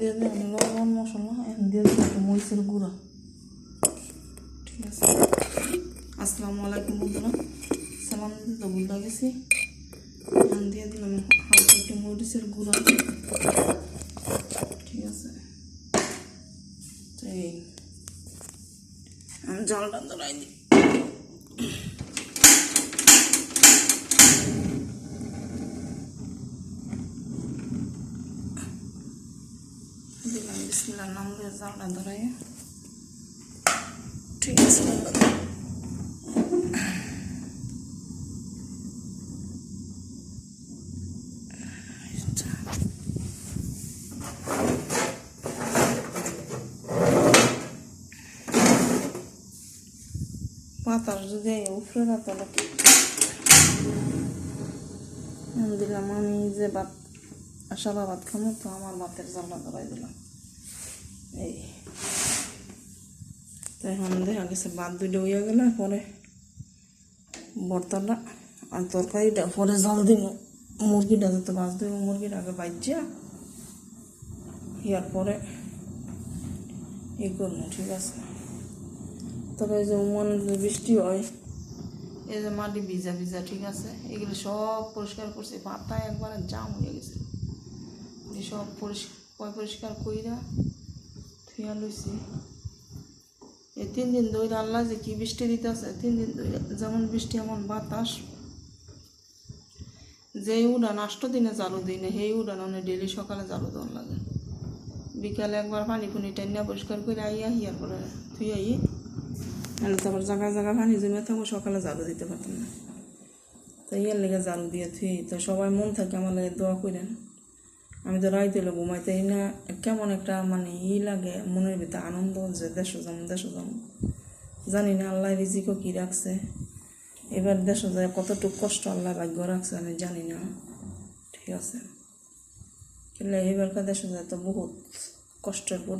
দিয়ে লবণ মশলা এখন দিয়ে দিলাম একটু মরিচের গুঁড়া ঠিক আছে আসসালামু আলাইকুম বন্ধুরা দিতে তো ভুলে গেছি এখন দিয়ে দিলাম হালকা একটু মরিচের গুঁড়া ঠিক আছে এই আমি জলটা ধরাই দিই দিলাম বিসমিল্লাহ নাম দিয়ে জালটা ধরাই ঠিক আছে পাতার যদি উপরে রাতালে আমি দিলাম আমি যে ভাত সাদা ভাত খামো তো আমার ভাতের জালটা ধরাই দিলাম এই। তো এখন দেখা গেছে ভাত দুইটা হইয়া গেলে, পরে বর্তাটা। আর তরকারিটা, পরে জল দিব। মুরগিটা যাতে বাজ দিব, মুরগিটা আগে বাজ্যা ইয়ার পরে ই করব, ঠিক আছে। তবে এই যে মন যে বৃষ্টি হয়, এই যে মাটি ভিজা ভিজা, ঠিক আছে? এগুলো সব পরিষ্কার করছে। পাতা একবারে জাম হয়ে গেছে। সব পরিষ্কার পরিষ্কার কইরা থুয়া লইছি। এই তিন দিন ধরে আল্লাহ যে কি বৃষ্টি দিতেছে, তিন দিন ধরে যেমন বৃষ্টি, এমন বাতাস। যে উড়ান আষ্ট দিনে জালু দিই না, সেই উড়ান অনেক ডেলি সকালে জালু দেওয়ার লাগে। বিকালে একবার পানি ফুনি টাইনা পরিষ্কার করে আইয়া হিয়ার পরে থুই আই নাহলে তারপর জায়গায় জায়গায় পানি জমে থাকব, সকালে জালু দিতে পারতাম না। তো ইয়ার লেগে জালু দিয়ে থুই তো সবাই মন থাকে আমার লাগে দোয়া করেন আমি তো রাইতে এলো ঘুমাইতেই না। কেমন একটা মানে ই লাগে, মনের ভিতরে আনন্দ যে দেশ যাম দেশ যাম। জানি না আল্লাহ রিজিকও কি রাখছে। এবার দেশ যায় কতটুকু কষ্ট আল্লাহ ভাগ্য রাখছে আমি জানি না। ঠিক আছে। কিন্তু এবারকার দেশে যায় তো বহুত কষ্টের পরি